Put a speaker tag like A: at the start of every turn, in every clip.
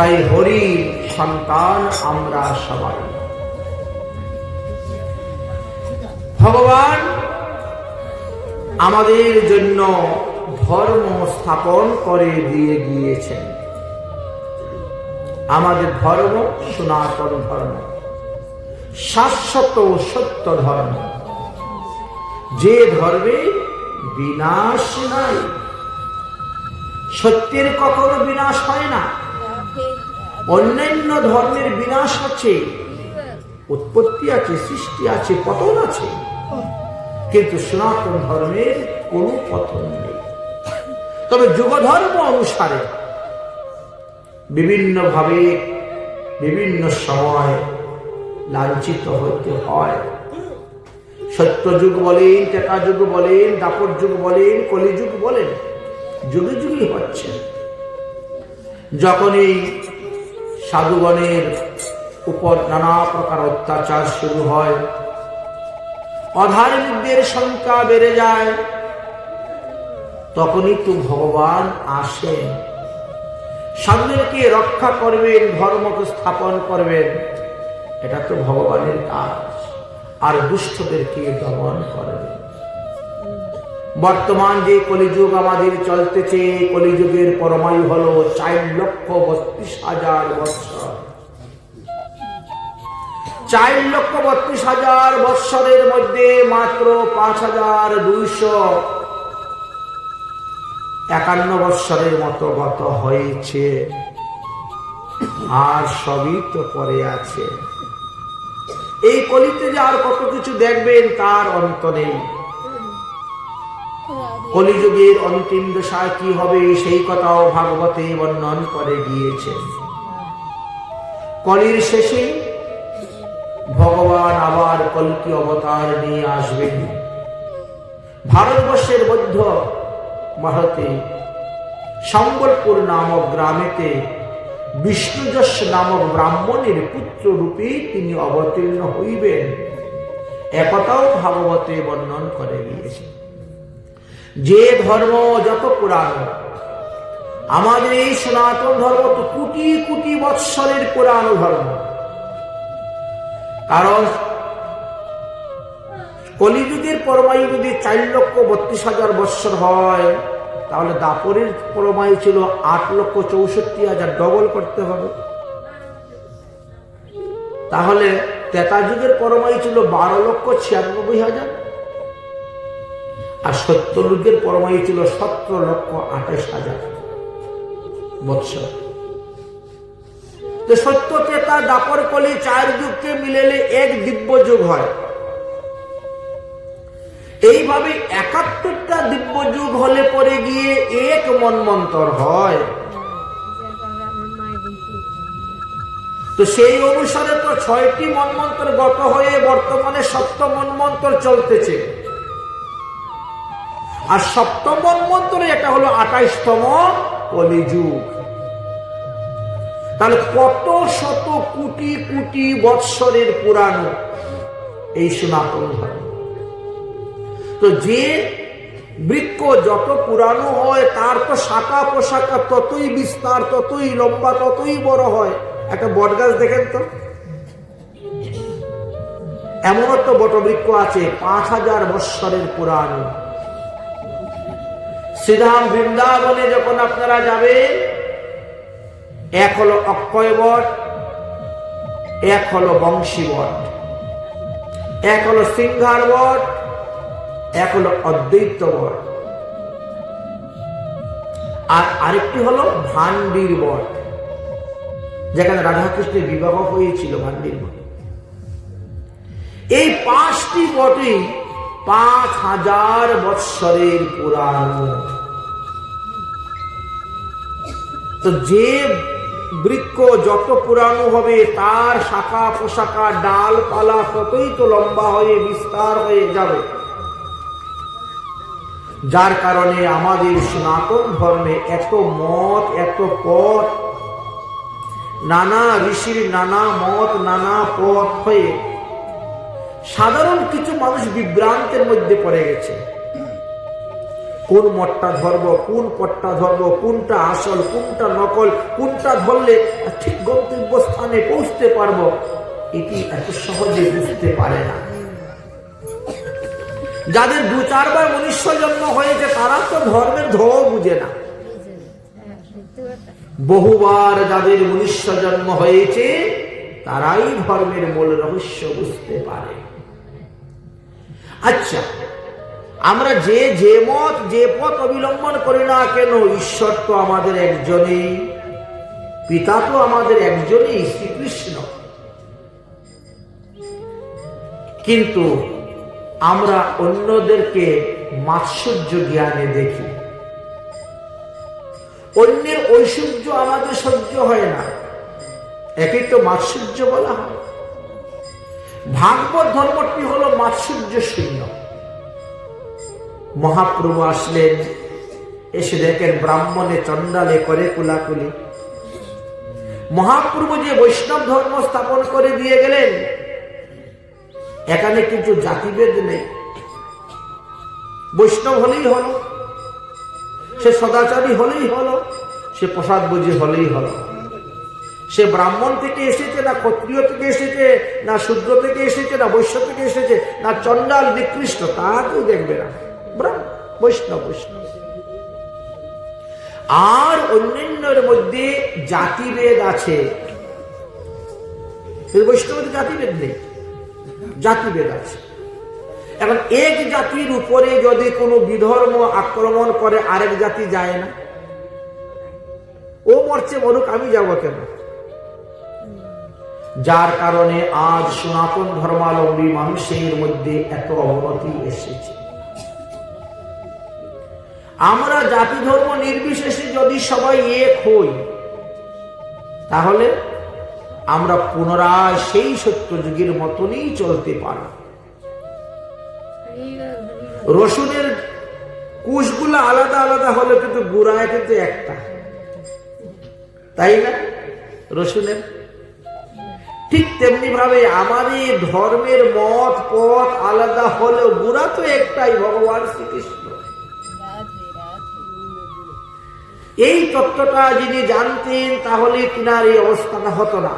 A: তাই হরি সন্তান আমরা সবাই। ভগবান আমাদের জন্য ধর্ম স্থাপন করে দিয়ে গিয়েছেন। আমাদের ধর্ম সনাতন ধর্ম, শাশ্বত সত্য ধর্ম। যে ধর্মে বিনাশ নাই, সত্যের কখনো বিনাশ হয় না। অন্যান্য ধর্মের বিনাশ আছে, উৎপত্তি আছে, সৃষ্টি আছে, পতন আছে। কিন্তু সনাতন ধর্মের কোনো পতন নেই। তবে যুগ ধর্ম অনুসারে বিভিন্নভাবে, বিভিন্ন সময় লাঞ্ছিত হতে হয়। সত্য যুগ বলেন টেকা যুগ বলেন দাপর যুগ বলেন, কলিযুগ বলেন, যুগে যুগই হচ্ছে। যখন এই সাধুগণের উপর নানা প্রকার অত্যাচার শুরু হয়। অধার্মিকদের সংখ্যা বেড়ে যায়। তখনই তো ভগবান আসেন। সাধুদেরকে রক্ষা করবেন, ধর্মকে স্থাপন করবেন। এটা তো ভগবানের কাজ। আর দুষ্টদেরকে দমন করবেন। বর্তমান যে কলিযুগ আমাদের চলতেছে কলিযুগের পরমায়ু হলো চার লক্ষ বত্রিশ হাজার বৎসর। চার লক্ষ বত্রিশ হাজার বৎসরের মধ্যে মাত্র পাঁচ হাজার দুইশো একান্ন বৎসরের মতো গত হয়েছে। আর সবই তো পরে আছে। এই কলিতে যে আর কত কিছু দেখবেন, তার অন্ত নেই। কলিযুগের অন্তিম দশায় কি হবে সেই কথাও ভাগবতে বর্ণন করে গিয়েছে কলির শেষে ভগবান আবার কলকি অবতার নিয়ে আসবেন। ভারতবর্ষের মধ্য ভারতে সম্বলপুর নামক গ্রামেতে বিষ্ণুযশ নামক ব্রাহ্মণের পুত্র রূপে তিনি অবতীর্ণ হইবেন। একথাও ভাগবতে বর্ণন করে গিয়েছে যে ধর্ম যত পুরানো আমাদের এই সনাতন ধর্ম তো কোটি কোটি বৎসরের পুরানো ধর্ম। কারণ কলিযুগের পরমায়ু যদি চার লক্ষ বত্রিশ হাজার বৎসর হয়, তাহলে দাপরের পরমায়ু ছিল আট লক্ষ চৌষট্টি হাজার ডবল করতে হবে। তাহলে তেতা যুগের পরমায়ু ছিল বারো লক্ষ ছিয়ানব্বই হাজার। আর সত্তর যুগের পরমায়ু ছিল সতেরো লক্ষ আঠাশ হাজার। বৎসর। তো সত্য তেতা দাপর কলি চার যুগকে মিলেলে এক দিব্য যুগ হয়। এইভাবে একাত্তরটা দিব্য যুগ হলে পরে গিয়ে এক মনমন্তর হয়। তো সেই অনুসারে তো ছয়টি মনমন্তর গত হয়ে বর্তমানে সপ্তম মনমন্তর চলতেছে। আর সপ্তম মনমন্তরে এটা হলো আঠাইশতম কলিযুগ। তাহলে কত শত কোটি কোটি বৎসরের পুরানো এই সনাতন ধর্ম? তো যে বৃক্ষ যত পুরানো হয়, তার তো শাখা পোশাখা ততই বিস্তার, ততই লম্বা, ততই বড় হয়। একটা বট গাছ দেখেন তো। এমনও তো বটবৃক্ষ আছে, পাঁচ হাজার বৎসরের পুরানো। শ্রীধাম বৃন্দাবনে যখন আপনারা যাবেন, এক হলো অক্ষয় বট, এক হলো বংশী বট, এক হলো সিংহার বট, এক হলো অদ্বৈত বট, আর আরেকটি হলো ভান্ডির বট, যেখানে রাধাকৃষ্ণের বিবাহ হয়েছিল ভান্ডির বট। এই পাঁচটি বটই পাঁচ হাজার বৎসরের পুরানো তো যে বৃক্ষ যত পুরানো হবে, তার শাখা পোশাখা ডাল পালা ততই তো লম্বা হয়ে, বিস্তার হয়ে যাবে। যার কারণে আমাদের সনাতন ধর্মে এত মত, এত পথ, নানা ঋষির নানা মত, নানা পথ হয়ে সাধারণ কিছু মানুষ বিভ্রান্তের মধ্যে পড়ে গেছে। কোন মঠটা ধরব কোন পটটা ধরব কোনটা আসল, কোনটা নকল, কোনটা ধরলে ঠিক গন্তব্য স্থানে পৌঁছতে পারব, এটি এত সহজে বুঝতে পারে না। যাদের দু চারবার মনুষ্য জন্ম হয়েছে, তারা তো ধর্মের ধো বুঝে না। বহুবার যাদের মনুষ্য জন্ম হয়েছে তারাই ধর্মের মূল রহস্য বুঝতে পারে। আচ্ছা আমরা যে যে মত, যে পথ অবলম্বন করি না কেন, ঈশ্বর তো আমাদের একজনেই, পিতা তো আমাদের একজনেই শ্রীকৃষ্ণ। কিন্তু আমরা অন্যদেরকে মাৎসর্য জ্ঞানে দেখি। অন্যের ঐশ্বর্য আমাদের সহ্য হয় না। একে তো মাৎসর্য বলা হয়। ভাগবত ধর্মটি হলো মাৎসর্য শূন্য। মহাপ্রভু আসলেন, এসে দেখেন ব্রাহ্মণে চন্ডালে করে কুলাকুলি। মহাপ্রভু যে বৈষ্ণব ধর্ম স্থাপন করে দিয়ে গেলেন, এখানে কিছু জাতিভেদ নেই। বৈষ্ণব হলেই হলো, সে সদাচারী হলেই হলো, সে প্রসাদ বুঝি হলেই হলো। সে ব্রাহ্মণ থেকে এসেছে, না ক্ষত্রিয় থেকে এসেছে, না শূদ্র থেকে এসেছে, না বৈশ্য থেকে এসেছে, না চণ্ডাল নিকৃষ্ট তা কেউ দেখবে না। বৈষ্ণব বৈষ্ণব। আর অন্যান্যের মধ্যে জাতিভেদ আছে। বৈষ্ণবের জাতিভেদ নেই, জাতিভেদ আছে। এখন এক জাতির উপরে যদি কোনো বিধর্ম আক্রমণ করে, আরেক জাতি যায় না। ও মরছে মরুক আমি যাব কেন? যার কারণে আজ সনাতন ধর্মাবলম্বী মানুষের মধ্যে এত অবনতি এসেছে। আমরা জাতি ধর্ম নির্বিশেষে যদি সবাই এক হই, তাহলে আমরা পুনরায় সেই সত্যযুগের মতনই চলতে পারব। রসুনের কুশগুলো আলাদা আলাদা হলে কিন্তু গুড়ায় কিন্তু একটা। তাই না? রসুনের ঠিক তেমনি ভাবে আমাদের ধর্মের মত পথ আলাদা হলেও গুড়া তো একটাই ভগবান শ্রীকৃষ্ণ। এই তত্ত্বটা যিনি জানতেন তাহলে কিনার এই অবস্থাটা হতো না।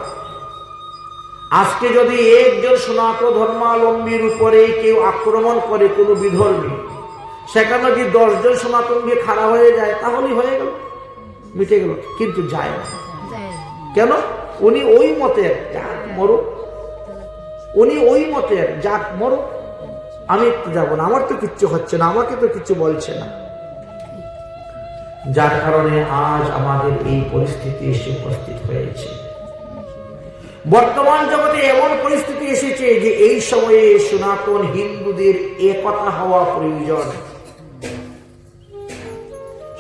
A: আজকে যদি একজন সনাতন ধর্মাবলম্বীর উপরে কেউ আক্রমণ করে কোনো বিধর্মী সেখানে যদি দশজন সনাতন গিয়ে খাড়া হয়ে যায় তাহলেই হয়ে গেল মিটে গেল কিন্তু যায় না। কেন? উনি ওই মতের যাক মরো উনি ওই মতের যাক মরো আমি একটু যাব না, আমার তো কিচ্ছু হচ্ছে না, আমাকে তো কিছু বলছে না। যার কারণে আজ আমাদের এই পরিস্থিতি এসে উপস্থিত হয়েছে। বর্তমান জগতে এমন পরিস্থিতি এসেছে যে এই সময়ে সনাতন হিন্দুদের একতা হওয়া প্রয়োজন।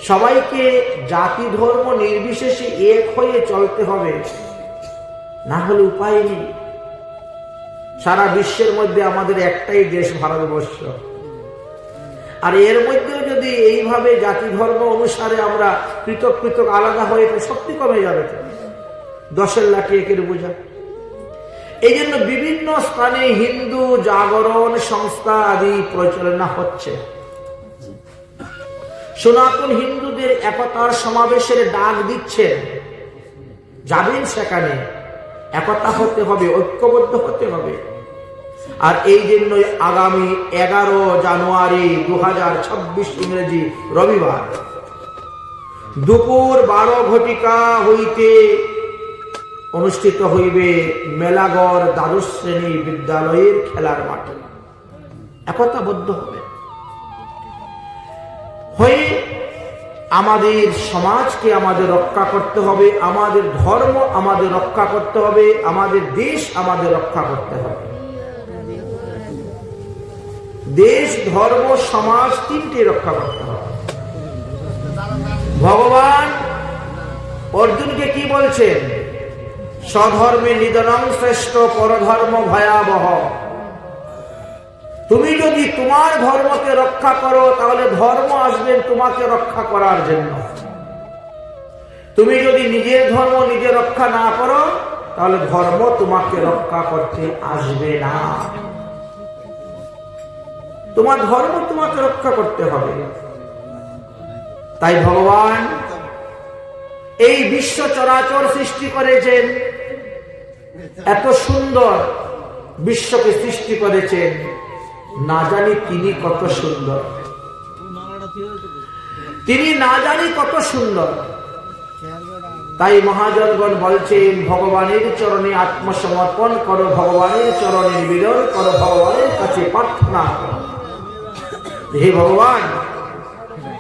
A: সবাইকে জাতি ধর্ম নির্বিশেষে এক হয়ে চলতে হবে। না হলে উপায় নেই। সারা বিশ্বের মধ্যে আমাদের একটাই দেশ ভারতবর্ষ। আর এর মধ্যেও যদি এইভাবে জাতি ধর্ম অনুসারে আমরা পৃথক পৃথক আলাদা হয়ে শক্তি কমে যাবে দশের লাঠি একের বোঝা। এই জন্য বিভিন্ন স্থানে হিন্দু জাগরণ সংস্থা আদি প্রচারণা হচ্ছে। সনাতন হিন্দুদের একতার সমাবেশের ডাক দিচ্ছেন যাবেন সেখানে। একতা হতে হবে, ঐক্যবদ্ধ হতে হবে। আর এই জন্যই আগামী এগারো জানুয়ারি দু ইংরেজি রবিবার দুপুর বারো ঘটিকা হইতে অনুষ্ঠিত হইবে মেলাগড় দ্বাদশ শ্রেণি বিদ্যালয়ের খেলার মাঠে। একতাবদ্ধ হবে। হয়ে আমাদের সমাজকে আমাদের রক্ষা করতে হবে, আমাদের ধর্ম আমাদের রক্ষা করতে হবে, আমাদের দেশ আমাদের রক্ষা করতে হবে। দেশ, ধর্ম, সমাজ তিনটি রক্ষা করতে হবে। ভগবান অর্জুনকে কি বলছেন? স্বধর্মে নিধনং শ্রেষ্ঠ পরধর্ম ভয়াবহ। তুমি যদি তোমার ধর্মকে রক্ষা করো, তাহলে ধর্ম আসবেন তোমাকে রক্ষা করার জন্য। তুমি যদি নিজের ধর্ম নিজে রক্ষা না করো, তাহলে ধর্ম তোমাকে রক্ষা করতে আসবে না। তোমার ধর্ম তোমাকে রক্ষা করতে হবে। তাই ভগবান এই বিশ্ব চরাচর সৃষ্টি করেছেন, এত সুন্দর বিশ্বকে সৃষ্টি করেছেন। না জানি তিনি কত সুন্দর। তিনি না জানি কত সুন্দর। তাই মহাজনগণ বলছেন, ভগবানের চরণে আত্মসমর্পণ করো, ভগবানের চরণে নিবেদন করো, ভগবানের কাছে প্রার্থনা হে ভগবান,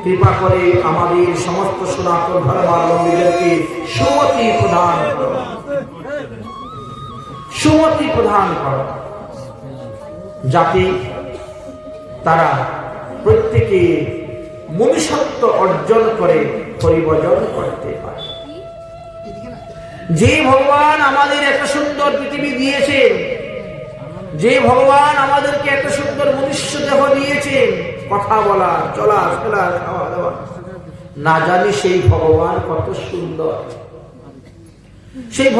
A: কৃপা করে আমাদের সমস্ত সনাতন ধর্মাবলম্বীদেরকে সুমতি প্রদান সুমতি প্রদান করো। যাতে তারা প্রত্যেকে মনুষ্যত্ব অর্জন করে পরিবর্তন করতে পারে। যে ভগবান আমাদের এত সুন্দর পৃথিবী দিয়েছেন, যে ভগবান আমাদেরকে এত সুন্দর মনুষ্য দেহ দিয়েছেন, কথা বলা, চলা, ফেলা, খাওয়া দাওয়া, না জানি সেই ভগবান কত সুন্দর। সেই